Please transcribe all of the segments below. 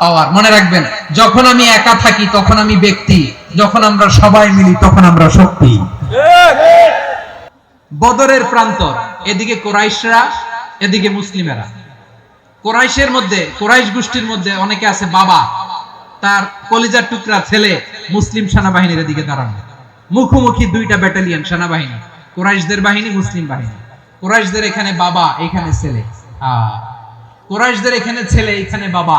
পাওয়ার। মনে রাখবেন, যখন আমি একা থাকি, তখন আমি ব্যক্তি। যখন আমরা সবাই মিলি, তখন আমরা শক্তি। বদরের প্রান্তর, এদিকে কোরাইশরা, এদিকে মুসলিমেরা। কোরাইশের মধ্যে, কোরাইশ গোষ্ঠীর মধ্যে অনেকে আছে বাবা। তার কলিজার টুকরা ছেলে মুসলিম সেনাবাহিনীর এদিকে দাঁড়ানো। মুখোমুখি দুইটা ব্যাটালিয়ন সেনাবাহিনী। কোরাইশদের বাহিনী, মুসলিম বাহিনী। কোরাইশদের এখানে বাবা, এখানে ছেলে। কোরাইশদের এখানে ছেলে, এখানে বাবা।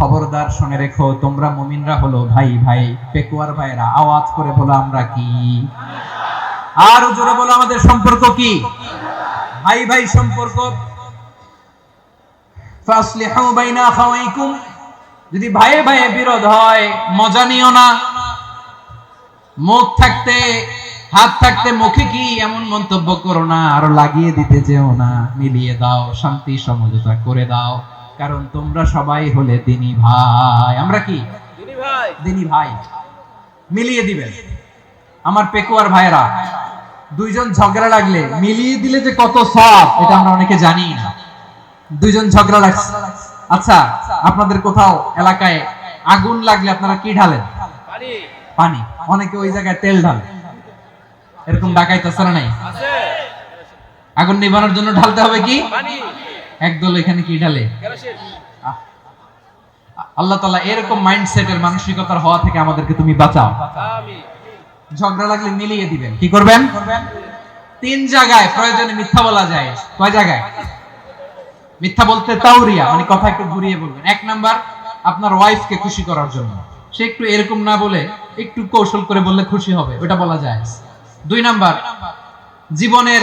খবরদার শুনে রেখো, তোমরা মুমিনরা হলো ভাই ভাই। পেকুয়ার ভাইরা আওয়াজ করে বলো আমরা কি? আর জোরে বলো আমাদের সম্পর্ক কি? ভাই ভাই, সম্পর্ক? ফাসলিহু বাইনা আখাওয়াইকুম। যদি ভাইয়ে ভাইয়ে বিরোধ হয়, মজা নিও না। মুখ থাকতে, হাত থাকতে, মুখে কি এমন মন্তব্য করো না? আরও লাগিয়ে দিতে যেও না। মিলিয়ে দাও, শান্তি, সমঝোতা করে দাও। কারণ তোমরা সবাই হলে দিনী ভাই। আমরা কি? দিনী ভাই। মিলিয়ে দিবেন। আমার পেকুয়ার ভাইরা দুইজন ঝগড়া লাগলে মিলিয়ে দিলে যে কত সব এটা আমরা অনেকে জানি না। দুইজন ঝগড়া লাগছে। আচ্ছা আপনাদের কোথাও এলাকায় আগুন লাগলে আপনারা কি ঢালেন? পানি। অনেকে ওই জায়গায় তেল ঢালে। এরকম ডাকাইতেছে না নাই? আগুন নিবানোর জন্য ঢালতে হবে কি? একদল এখানে কি ঢালে? আল্লাহ তাআলা এরকম মাইন্ডসেটের মানসিকতার হওয়া থেকে আমাদেরকে তুমি বাঁচাও। ঝগড়া লাগলে মিলিয়ে দিবেন। কি করবেন? তিন জায়গায় প্রয়োজনে মিথ্যা বলা যায়। কয় জায়গায়? মিথ্যা বলতে তাউরিয়া মানে কথা একটু ঘুরিয়ে বলবেন। এক নাম্বার আপনার ওয়াইফকে খুশি করার জন্য। সে একটু এরকম না বলে একটু কৌশল করে বললে খুশি হবে ওটা বলা যায়। দুই নাম্বার জীবনের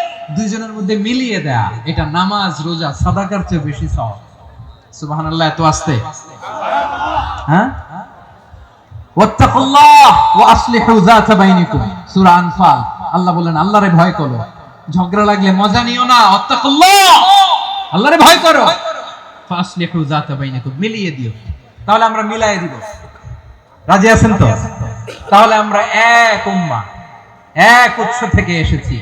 দুইজনের মধ্যে মিলিয়ে দেয়া, এটা নামাজ, রোজা, সাদাকার চেয়ে বেশি সওয়াব। সুবহানাল্লাহ, এত আস্তে। হ্যাঁ? আল্লাহ ভয় করো। মিলিয়ে দিও। তাহলে আমরা মিলায়ে দিব। রাজি আছেন তো? তাহলে আমরা এক উম্মা, এক উৎস থেকে এসেছি।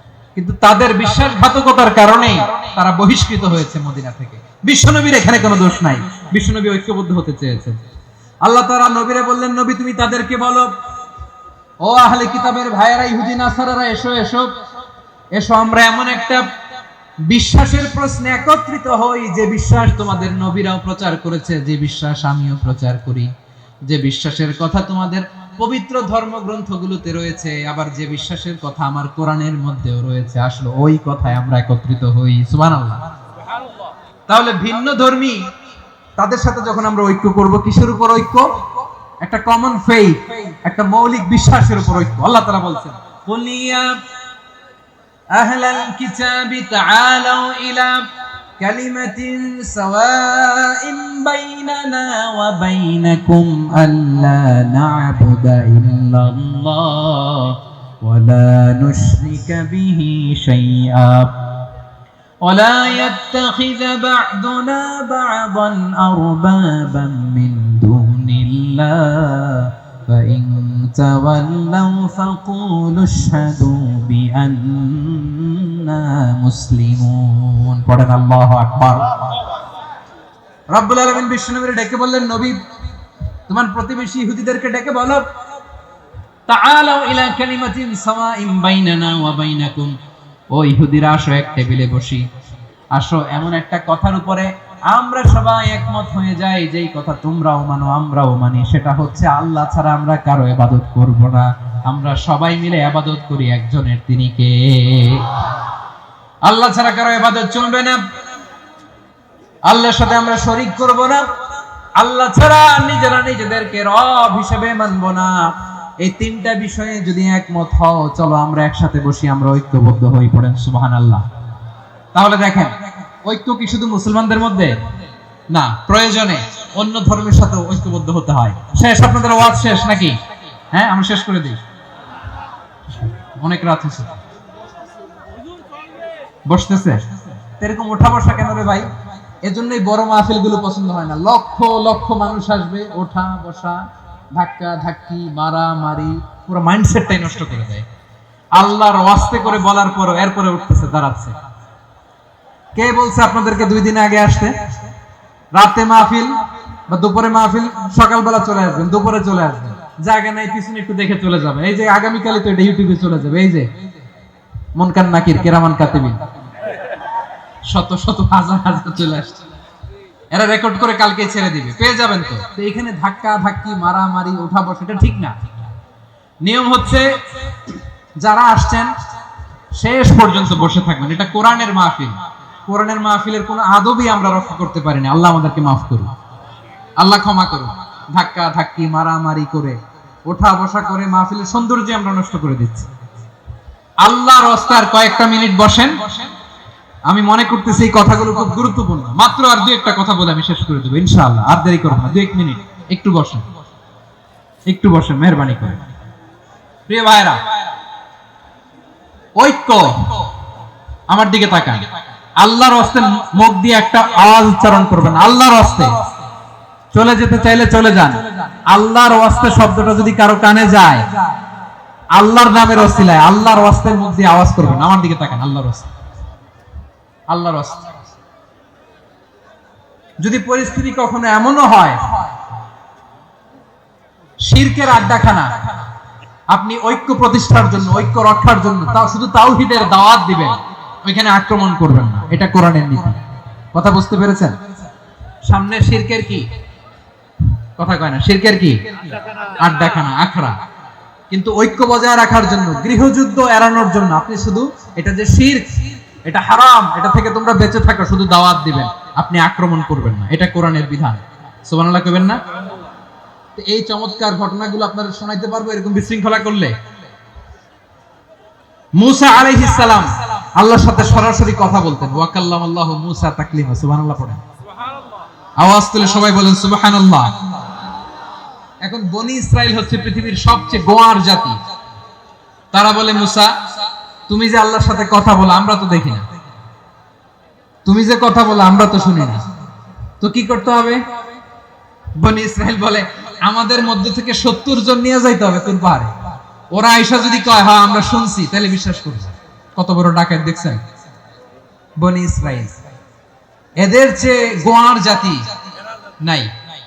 কিন্তু তাদের বিশ্বাসঘাতকতার কারণেই তারা বহিষ্কৃত হয়েছে মদিনা থেকে। বিশ্বনবীর এখানে কোনো দোষ নাই। বিশ্বনবী ঐক্যবদ্ধ হতে চেয়েছেন। আল্লাহ তারা নবীরে বললেন, নবী, তুমি তাদেরকে বলো, ও আহলে কিতাবের ভাইয়েরা ইহুদি নাসারারা, এসো এসো। এসো, আমরা এমন একটা বিশ্বাসের প্রশ্নে একত্রিত হই যে বিশ্বাস তোমাদের নবীরাও প্রচার করেছে, যে বিশ্বাস আমিও প্রচার করি। যে বিশ্বাসের কথা তোমাদের পবিত্র ধর্মগ্রন্থগুলোতে রয়েছে, আবার যে বিশ্বাসের কথা আমার কোরআনের মধ্যেও রয়েছে, আসলে ওই কথায় আমরা একত্রিত হই। সুবহানাল্লাহ। তাহলে ভিন্ন ধর্মী, তাদের সাথে যখন আমরা ঐক্য করব, কিসের উপর ঐক্য? একটা কমন ফেইথ একটা মৌলিক বিশ্বাসের উপর ঐক্য। আল্লাহ তাআলা বলছেন কুলিয়া আহলাল কিতাবি তাআলাউ ইলা كلمة سواء بيننا وبينكم ألا نعبد إلا الله ولا نشرك به شيئا ولا يتخذ بعضنا بعضا أربابا من دون الله فإن تولوا فقولوا اشهدوا بأن টেবিলে বসি। আসো, এমন একটা কথার উপরে আমরা সবাই একমত হয়ে যাই, যেই কথা তোমরাও মানো, আমরাও মানি, সেটা হচ্ছে আল্লাহ ছাড়া আমরা কারও এবাদত করব না। আমরা সবাই মিলে ইবাদত করি একজনের, তিনি কে? আল্লাহ ছাড়া কারও ইবাদত চলবে না। আল্লাহর সাথে আমরা শরীক করব না। আল্লাহ ছাড়া নিজেরা নিজেদেরকে রব হিসেবে মানব না। এই তিনটা বিষয়ে যদি একমত হও, চলো আমরা একসাথে বসি, আমরা ঐক্যবদ্ধ হয়ে পড়েন সুবহান আল্লাহ তাহলে দেখেন, ঐক্য কি শুধু মুসলমানদের মধ্যে? না, প্রয়োজনে অন্য ধর্মের সাথে ঐক্যবদ্ধ হতে হয়। শেষ, আপনাদের ওয়াজ শেষ নাকি? হ্যাঁ আমরা শেষ করে দিই। অনেক রাত হয়েছে। বসতেছে। এরকম ওঠা বসা কেন রে ভাই? এজন্যই বড় মাহফিলগুলো পছন্দ হয় না। লক্ষ লক্ষ মানুষ আসবে ওঠা, বসা, ধাক্কা, ধাক্কি মারা মারি পুরো মাইন্ডসেটটাই নষ্ট করে দেয়। আল্লাহর ওয়াস্তে করে বলার পরও এরপরে উঠতেছে, দাঁড়াচ্ছে। কে বলছে আপনাদেরকে দুই দিন আগে আসতে? রাতে মাহফিল বা দুপুরে মাহফিল? সকালবেলা চলে আসবেন, দুপুরে চলে আসবেন। জায়গা নাই, পিছনে একটু দেখে চলে যাবে। এই যে আগামীকালে তো এটা ইউটিউবে চলে যাবে, এই যে। মনকান নাকির, কেরামান কাতিবিন শত শত, হাজার হাজার চলে আসছে। এরা রেকর্ড করে কালকে ছেড়ে দিবে। পেয়ে যাবেন তো। এখানে ধাক্কা, ধাক্কি, মারামারি ওঠা বসা এটা ঠিক না। নিয়ম হচ্ছে, যারা আসছেন, শেষ পর্যন্ত বসে থাকবেন। এটা কোরআনের মাহফিল। কোরআনের মাহফিলের কোনো আদবই আমরা রক্ষা করতে পারিনি আল্লাহ আমাদেরকে মাফ করুন আল্লাহ ক্ষমা করুন ধাক্কা, ধাক্কি, মারামারি করে ওঠা বসা করে মাহফিলের সৌন্দর্য আমরা নষ্ট করে দিচ্ছি। আল্লাহর রাস্তার কয়েকটা মিনিট বসেন। আমি মনে করতেছি এই কথাগুলো খুব গুরুত্বপূর্ণ। মাত্র আর দু একটা কথা বলে আমি শেষ করে দেবো, ইনশাআল্লাহ। আর দেরি করব না, দু এক মিনিট। একটু বসেন। একটু বসেন, মেহরবানি করে প্রিয় ভাইরা ঐক্য আমার দিকে তাকান। আল্লাহর হস্তে মুখ দিয়ে একটা আওয়াজ উচ্চারণ করবেন। আল্লাহর হস্তে। চলে যেতে চাইলে চলে যান। আল্লাহর ওয়াস্তে শব্দটা যদি কারও কানে যায়, আল্লাহর নামের ওসিলায় আল্লাহর ওয়াস্তের মুখ দিয়ে আওয়াজ করবেন। আমার দিকে তাকান, আল্লাহর ওয়াস্তে। আল্লাহর ওয়াস্তে। যদি পরিস্থিতি কখনো এমনও হয়, শিরকের আড্ডাখানা, আপনি ঐক্য প্রতিষ্ঠার জন্য, ঐক্য রক্ষার জন্য, তাও শুধু তাওহিদের দাওয়াত দিবেন, ওইখানে আক্রমণ করবেন না। এটা কোরআনের নীতি। কথা বুঝতে পেরেছেন? সামনে শিরকের কি? কথা কয় না শিরকের কি? আড্ডাখানা আখড়া। কিন্তু ঐক্য বজায় রাখার জন্য, গৃহযুদ্ধ এড়ানোর জন্য আপনি শুধু এটা যে শিরক এটা হারাম, এটা থেকে তোমরা বেঁচে থাকো, শুধু দাওয়াত দিবেন। আপনি আক্রমণ করবেন না, এটা কোরআনের বিধান। সুবহানাল্লাহ কইবেন না? এই চমৎকার ঘটনাগুলো আপনারা শোনাইতে পারব, এরকম বিশৃঙ্খলা করলে? মুসা আলাইহিস সালাম আল্লাহর সাথে সরাসরি কথা বলতেন। ওয়াকাল্লাম আল্লাহ মুসা তাকলিমা, সুবহানাল্লাহ পড়েন। আওয়াজ তুলে সবাই বলেন, সুবহানাল্লাহ। এখন বনি ইসরাইল হচ্ছে পৃথিবীর সবচেয়ে গোয়ার জাতি। তারা বলে, মুসা, তুমি যে আল্লাহর সাথে কথা বলো, আমরা তো দেখি না। তুমি যে কথা বলো, আমরা তো শুনি না। তো কি করতে হবে? বনি ইসরাইল বলে, আমাদের মধ্য থেকে সত্তর জন নিয়ে যাইতে হবে তোর পাহাড়ে। ওরা আইসা যদি কয় হ্যাঁ আমরা শুনছি, তাহলে বিশ্বাস করব কত বড় ডাকাত, দেখছেন? বনি ইসরাইল। এদের চেয়ে গোয়ার জাতি নাই।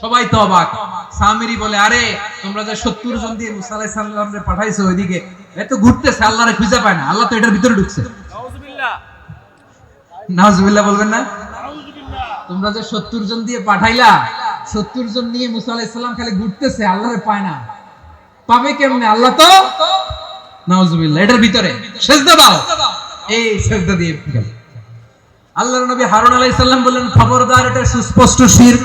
সবাই তো অবাক। সামিরি বলে আরে তোমরা যে সত্তর জন দিয়ে মুসা সালামরে পাঠাইছো ওইদিকে এ তো ঘুরতেছে আল্লাহরে খুঁজে পায় না আল্লাহ তো এটার ভিতরে ঢুকছে। নাউজুবিল্লাহ। বলবেন না? তোমরা যে সত্তর জন দিয়ে পাঠাইলা সত্তর জন নিয়ে মুসা খালি ঘুরতেছে আল্লাহরে পায় না। পাবে কেমনে? আল্লাহ তো? নাউজুবিল্লাহ এটার ভিতরে। সেজদা দাও। এই সেজদা দিয়ে গেল। আল্লাহর নবী হারুন আলাইহিস সালাম বললেন খবরদার এটা সুস্পষ্ট শিরক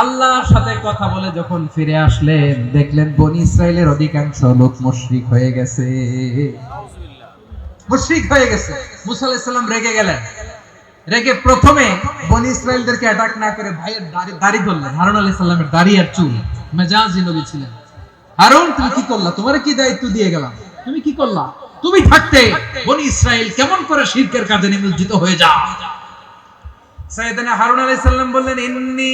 আল্লাহর সাথে কথা বলে যখন ফিরে আসলেন, দেখলেন বনি ইসরায়েলের অধিকাংশ লোক মুশরিক হয়ে গেছে। মুশরিক হয়ে গেছে। মুসা আলাইহিস রেগে গেলেন। রেগে প্রথমে বনি ইসরায়েলদেরকে অ্যাটাক না করে ভাইয়ের দাড়ি দাড়ি ধরলেন। হারুন আলাইহিস সালামের দাড়ি আর চুল। মেজাজি নবী ছিলেন। হারুন, তুমি কি করলা? তোমার কি দায়িত্ব দিয়ে গেলাম? তুমি কি করলা? তুমি থাকতে বনি ইসরায়েল কেমন করে শিরকের কাজে নিমজ্জিত হয়ে যা। সাইয়েদনা হারুন আলাইহিস সালাম বললেন, ইন্নি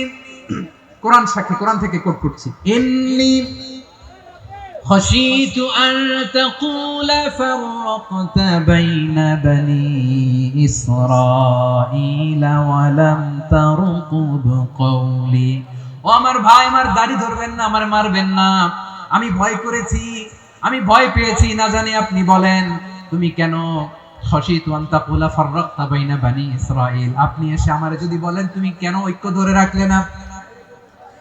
কোরআন সাক্ষী কোরআন থেকে কোট করছি ইন্নি خشيت أن تقول فرقت بين بني إسرائيل ولم ترقب قولي ও আমার ভাই আমার দাড়ি ধরবেন না আমার মারবেন না আমি ভয় করেছি আমি ভয় পেয়েছি না জানি আপনি বলেন তুমি কেন খসিত ওয়ান্তাকুলা ফাররাকতা বাইনা বানি ইসরাইল আপনি এসে আমারে যদি বলেন তুমি কেন ঐক্য ধরে রাখলে না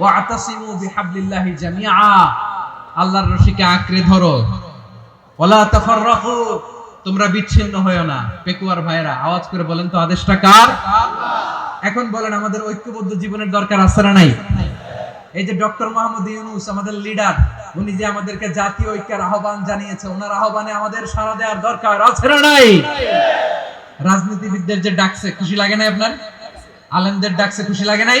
ওয়াতাসিমু বিহাবলিল্লাহি জামিআ। আল্লাহর রশিকে আঁকড়ে ধরো। ওয়ালা তাফাররাকু, তোমরা বিচ্ছিন্ন হয়ো না। পেকুয়ার ভাইরা আওয়াজ করে বলেন তো আদেশটা কার? এখন বলেন, আমাদের ঐক্যবদ্ধ জীবনের দরকার আছে না নাই? এই যে ডক্টর মোহাম্মদ ইউনুস, আমাদের লিডার, উনি যে আমাদেরকে জাতীয় ঐক্যের আহ্বান জানিয়েছে, ওনার আহ্বানে আমাদের সাড়া দেওয়ার দরকার আছে না নাই? রাজনীতিবিদদের যে ডাকছে, খুশি লাগে না আপনার? আলেমদের ডাকছে, খুশি লাগে নাই?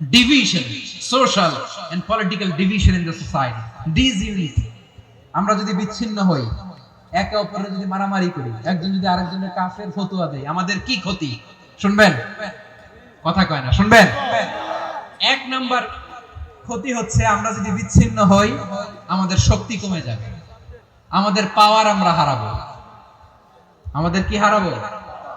division, social and political division in the society. Disunity. আমরা যদি বিচ্ছিন্ন হই একে অপরের যদি মারামারি করি একজন যদি আরেকজনের কাফের ফতুয়া দেয় আমাদের কি ক্ষতি? শুনবেন? কথা কয় না শুনবেন? এক নাম্বার ক্ষতি হচ্ছে আমরা যদি বিচ্ছিন্ন হই আমাদের শক্তি কমে যাবে। আমাদের পাওয়ার আমরা হারাবো। আমাদের কি হারাবো?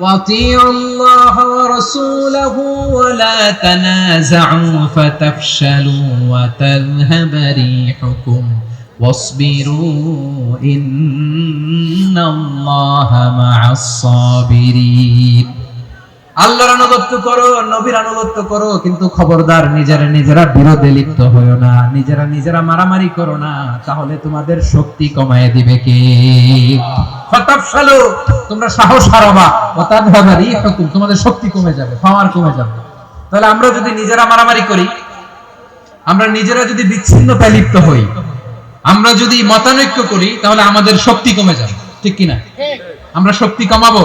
وأطيعوا الله ورسوله ولا تنازعوا فتفشلوا وتذهب ريحكم واصبروا إن الله مع الصابرين আল্লাহর আনুগত্য করো নবীর আনুগত্য করো কিন্তু খবরদার নিজেরা নিজেরা বিরোধে লিপ্ত হইও না নিজেরা নিজেরা মারামারি করো না তাহলে তোমাদের শক্তি কমায় দিবে কে? ফাতাফশালু তোমরা সাহস হারাবা ওয়া তাযহাবা তোমাদের শক্তি কমে যাবে পাওয়ার কমে যাবে। তাহলে আমরা যদি নিজেরা মারামারি করি আমরা নিজেরা যদি বিচ্ছিন্নতায় লিপ্ত হই আমরা যদি মতানৈক্য করি তাহলে আমাদের শক্তি কমে যাবে ঠিক কিনা? আমরা শক্তি কমাবো?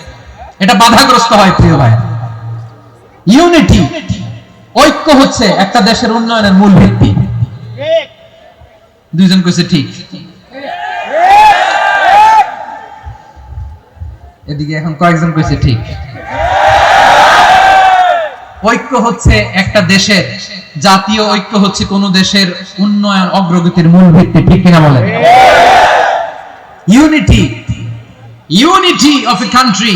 এটা বাধাগ্রস্ত হয়, প্রিয় ভাই। ইউনিটি ঐক্য হচ্ছে একটা দেশের উন্নয়নের মূল ভিত্তি। দুইজন কইছে ঠিক। এদিকে এখন কয়েকজন কইছে ঠিক। ঐক্য হচ্ছে একটা দেশের, জাতীয় ঐক্য হচ্ছে কোন দেশের উন্নয়ন অগ্রগতির মূল ভিত্তি, ঠিক কিনা বলেন? Unity unity of a country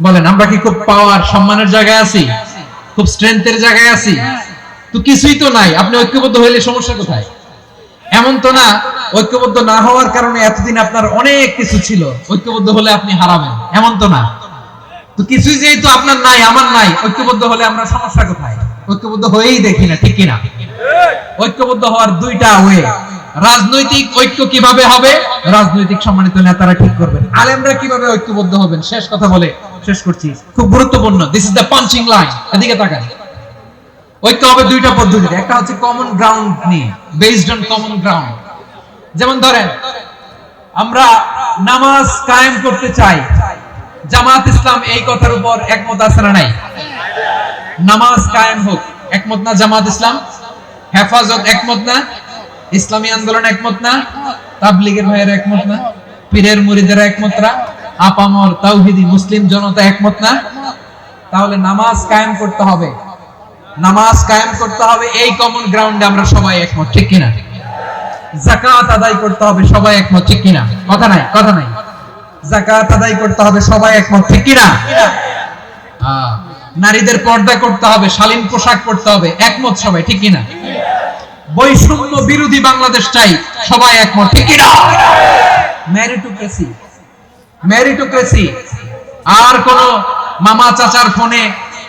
বলেন, আমরা কি খুব পাওয়ার সম্মানের জায়গায় আছি? খুব স্ট্রেংথের জায়গায় আছি? তো কিছুই তো নাই। আপনি ঐক্যবদ্ধ হইলে সমস্যা কোথায়? এমন তো না, ঐক্যবদ্ধ না হওয়ার কারণে এতদিন আপনার অনেক কিছু ছিল। ঐক্যবদ্ধ হলে আপনি হারাবেন। এমন তো না। তো কিছুই যেহেতু আপনার নাই, আমার নাই, ঐক্যবদ্ধ হলে আমরা সমস্যা কোথায়? ঐক্যবদ্ধ হয়েই দেখি না, ঠিক কিনা? ঐক্যবদ্ধ হওয়ার দুইটা ওয়ে। রাজনৈতিক ঐক্য কীভাবে হবে? রাজনৈতিক সম্মানিত নেতারা ঠিক করবেন। আলেমরা কীভাবে ঐক্যবদ্ধ হবেন? শেষ কথা বলে শেষ করছি। খুব গুরুত্বপূর্ণ। This is the punching line এদিকে তাকান। ঐক্য হবে দুইটা পদ্ধতিতে একটা হচ্ছে কমন গ্রাউন্ড নিয়ে বেসড অন কমন গ্রাউন্ড যেমন ধরেন, আমরা নামাজ কায়েম করতে চাই। জামাত ইসলাম এই কথার উপর একমত আছে না নাই? নামাজ কায়েম হোক, একমত না জামাত ইসলাম? হেফাজত একমত না? ইসলামী আন্দোলন একমত না? তাবলিগের ভাইয়ের একমত না? পীরের মুরিদের একমত না? আপামর তাওহিদি মুসলিম জনতা একমত না? তাহলে নামাজ কায়েম করতে হবে। নামাজ কায়েম করতে হবে এই কমন গ্রাউন্ডে আমরা সবাই একমত ঠিক কিনা? জাকাত আদায় করতে হবে সবাই একমত ঠিক কিনা? কথা নাই কথা নাই। জাকাত আদায় করতে হবে সবাই একমত ঠিক কিনা? আহ, নারীদের পর্দা করতে হবে শালীন পোশাক পরতে হবে একমত সবাই ঠিক কিনা? বৈষম্য বিরোধী বাংলাদেশ চাই সবাই একমত ঠিক কিনা? মেরিটোক্রেসি মেরিটোক্রেসি আর কোন মামা চাচার ফোনে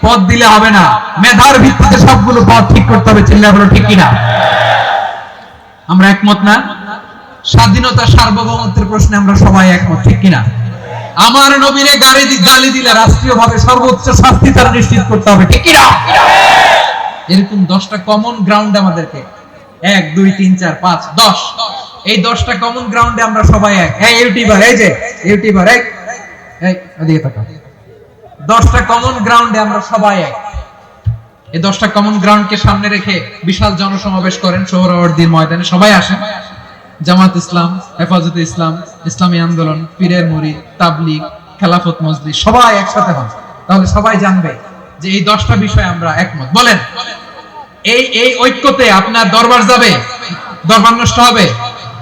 পদ দিলে হবে না। মেধার ভিত্তিতে সবগুলো পদ ঠিক করতে হবে, চিল্লা হলো ঠিক কিনা? আমরা একমত না? স্বাধীনতা সার্বভৌমত্বের প্রশ্নে আমরা সবাই একমত, ঠিক কিনা? আমার নবীরে গালি গালি দিলে রাষ্ট্রীয় ভাবে সর্বোচ্চ শাস্তি তার নিশ্চিত করতে হবে, ঠিক কিনা? এরকম দশটা কমন গ্রাউন্ড আমাদেরকে। এক, দুই, তিন, চার, পাঁচ, দশ। এই দশটা কমন গ্রাউন্ডে আমরা সবাই এক। এই ইউটিউবার, এই যে ইউটিউবার এক ওদিকে তাকাও দশটা কমন গ্রাউন্ডে আমরা সবাই এক। এই দশটা কমন গ্রাউন্ডকে সামনে রেখে বিশাল জনসমাবেশ করেন সোহরাওয়ার্দীর ময়দানে। সবাই আসেন। জামাত ইসলাম, হেফাজতে ইসলাম, ইসলামী আন্দোলন, পীরের মুড়ি, তাবলিগ, খেলাফত মজলিস, সবাই একসাথে হন। তাহলে সবাই জানবে যে এই দশটা বিষয়ে আমরা একমত। বলেন, এই এই ঐক্যতে আপনার দরবার যাবে? দরবার নষ্ট হবে?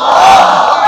হন